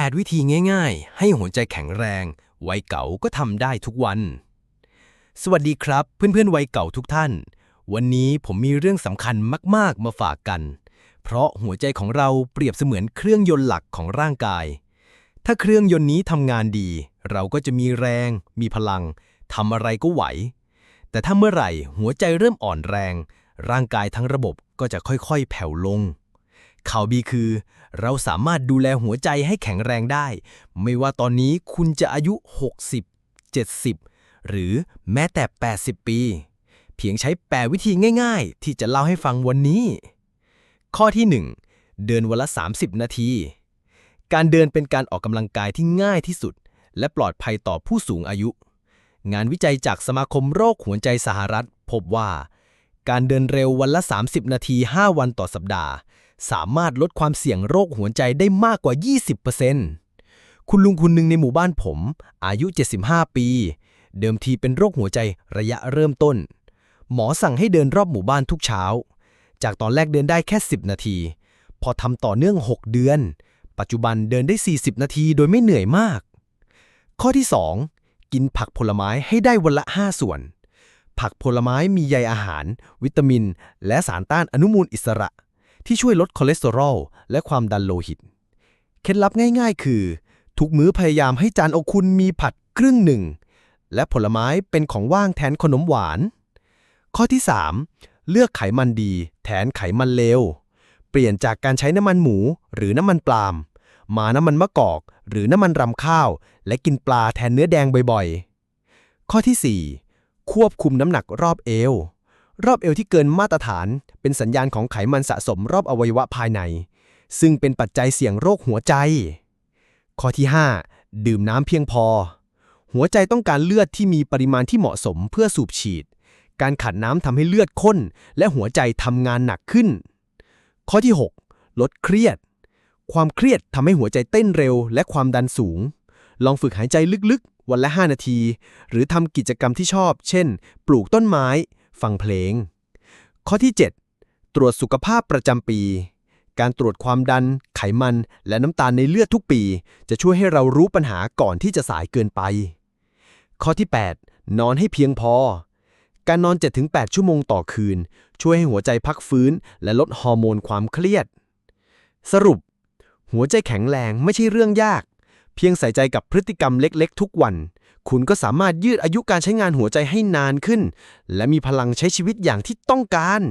8 วิธีง่ายๆ ให้หัวใจแข็งแรง วัยเก่าก็ทำได้ทุกวัน สวัสดีครับ เพื่อนๆ วัยเก่าทุกท่าน วันนี้ผมมีเรื่องสำคัญมากๆ มาฝากกัน เพราะหัวใจของเราเปรียบเสมือนเครื่องยนต์หลักของร่างกาย ถ้าเครื่องยนต์นี้ทำงานดี เราก็จะมีแรง มีพลังทำอะไรก็ไหว แต่ถ้าเมื่อไหร่หัวใจเริ่มอ่อนแรง ร่างกายทั้งระบบก็จะค่อยๆ แผ่วลง ข่าวดีคือ เราสามารถดูแลหัวใจให้แข็งแรงได้ ไม่ว่าตอนนี้คุณจะอายุ 60 70 หรือแม้แต่ 80 ปี เพียงใช้8วิธีง่ายๆ ที่จะเล่าให้ฟังวันนี้ ข้อที่ 1 เดินวันละ 30 นาที การเดินเป็นการออกกำลังกายที่ง่ายที่สุด และปลอดภัยต่อผู้สูงอายุ งานวิจัยจากสมาคมโรคหัวใจสหรัฐ พบว่า การเดินเร็ววันละ 30 นาที 5 วันต่อสัปดาห์ สามารถลดความเสี่ยงโรคหัวใจได้มากกว่า 20%คุณลุงคนหนึ่งในหมู่บ้านผม อายุ 75 ปี เดิมทีเป็นโรคหัวใจระยะเริ่มต้น หมอสั่งให้เดินรอบหมู่บ้านทุกเช้า จากตอนแรกเดินได้แค่ 10 นาที พอทำต่อเนื่อง 6 เดือน ปัจจุบันเดินได้ 40 นาทีโดยไม่เหนื่อยมาก ข้อที่ 2 กินผักผลไม้ให้ได้วันละ 5 ส่วนผักผลไม้มีใยอาหาร วิตามิน และสารต้านอนุมูลอิสระ ที่ช่วยลดคอเลสเตอรอลและความดันโลหิต เคล็ดลับง่ายๆ คือ ทุกมื้อพยายามให้จานโอคุณมีผัดครึ่งหนึ่ง และผลไม้เป็นของว่างแทนขนมหวาน ข้อที่ 3 เลือกไขมันดี แทนไขมันเลว เปลี่ยนจากการใช้น้ำมันหมูหรือน้ำมันปาล์มมาน้ำมันมะกอก หรือน้ำมันรำข้าว และกินปลาแทนเนื้อแดงบ่อยๆ ข้อที่ 4 ควบคุมน้ำหนักรอบเอว รอบเอวที่เกินมาตรฐาน เป็นสัญญาณของไขมันสะสมรอบอวัยวะภายใน ซึ่งเป็นปัจจัยเสี่ยงโรคหัวใจ ข้อที่ 5 ดื่มน้ำเพียงพอ หัวใจต้องการเลือดที่มีปริมาณที่เหมาะสมเพื่อสูบฉีด การขาดน้ำทำให้เลือดข้น และหัวใจทำงานหนักขึ้น ข้อที่ 6 ลดเครียด ความเครียดทำให้หัวใจเต้นเร็ว และความดันสูง ลองฝึกหายใจลึกๆ วันละ 5 นาที หรือทำกิจกรรมที่ชอบ เช่น ปลูกต้นไม้ ฟังเพลง ข้อที่ 7 ตรวจสุขภาพประจำปี การตรวจความดัน ไขมัน และน้ำตาลในเลือดทุกปี จะช่วยให้เรารู้ปัญหาก่อนที่จะสายเกินไป ข้อที่ 8 นอนให้เพียงพอ การนอน 7-8 ชั่วโมงต่อคืน ช่วยให้หัวใจพักฟื้น และลดฮอร์โมนความเครียด สรุป หัวใจแข็งแรงไม่ใช่เรื่องยาก เพียงใส่ใจกับพฤติกรรมเล็กๆ ทุกวัน คุณก็สามารถยืดอายุการใช้งานหัวใจให้นานขึ้น และมีพลังใช้ชีวิตอย่างที่ต้องการ